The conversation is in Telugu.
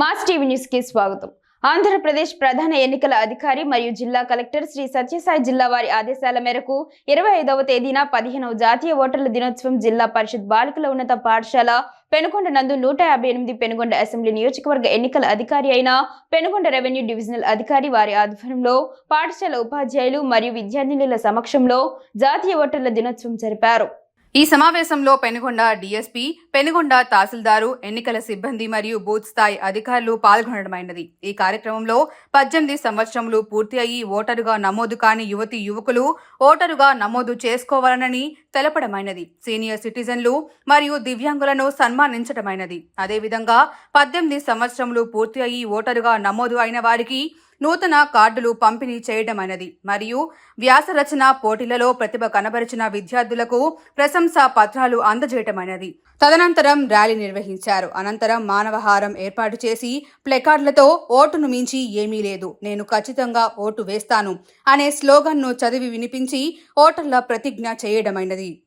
మాస్ టీవీ న్యూస్కి స్వాగతం. ఆంధ్రప్రదేశ్ ప్రధాన ఎన్నికల అధికారి మరియు జిల్లా కలెక్టర్ శ్రీ సత్యసాయి జిల్లా వారి ఆదేశాల మేరకు ఇరవై ఐదవ తేదీన పదిహేనవ జాతీయ ఓటర్ల దినోత్సవం జిల్లా పరిషత్ బాలికల ఉన్నత పాఠశాల పెనుకొండ నందు నూట యాభై ఎనిమిది పెనుగొండ అసెంబ్లీ నియోజకవర్గ ఎన్నికల అధికారి అయిన పెనుగొండ రెవెన్యూ డివిజనల్ అధికారి వారి ఆధ్వర్యంలో పాఠశాల ఉపాధ్యాయులు మరియు విద్యార్థినుల సమక్షంలో జాతీయ ఓటర్ల దినోత్సవం జరిపారు. ఈ సమావేశంలో పెనుగొండ డీఎస్పీ పెనుగొండ తహసీల్దారు ఎన్నికల సిబ్బంది మరియు బూత్ స్థాయి అధికారులు పాల్గొనడమైనది. ఈ కార్యక్రమంలో పద్దెనిమిది సంవత్సరములు పూర్తి అయ్యి ఓటరుగా నమోదు కాని యువతి యువకులు ఓటరుగా నమోదు చేసుకోవాలనని తెలపడమైనది. సీనియర్ సిటిజన్లు మరియు దివ్యాంగులను సన్మానించడమైనది. అదేవిధంగా పద్దెనిమిది సంవత్సరములు పూర్తి అయ్యి ఓటరుగా నమోదు అయిన వారికి నూతన కార్డులు పంపిణీ చేయడమైనది. మరియు వ్యాసరచన పోటీలలో ప్రతిభ కనబరిచిన విద్యార్థులకు ప్రశంసా పత్రాలు అందజేయటమైనది. తదనంతరం ర్యాలీ నిర్వహించారు. అనంతరం మానవహారం ఏర్పాటు చేసి ప్లెకార్డులతో ఓటును మించి ఏమీ లేదు. నేను ఖచ్చితంగా ఓటు వేస్తాను అనే స్లోగన్ను చదివి వినిపించి ఓటర్ల ప్రతిజ్ఞ చేయడమైనది.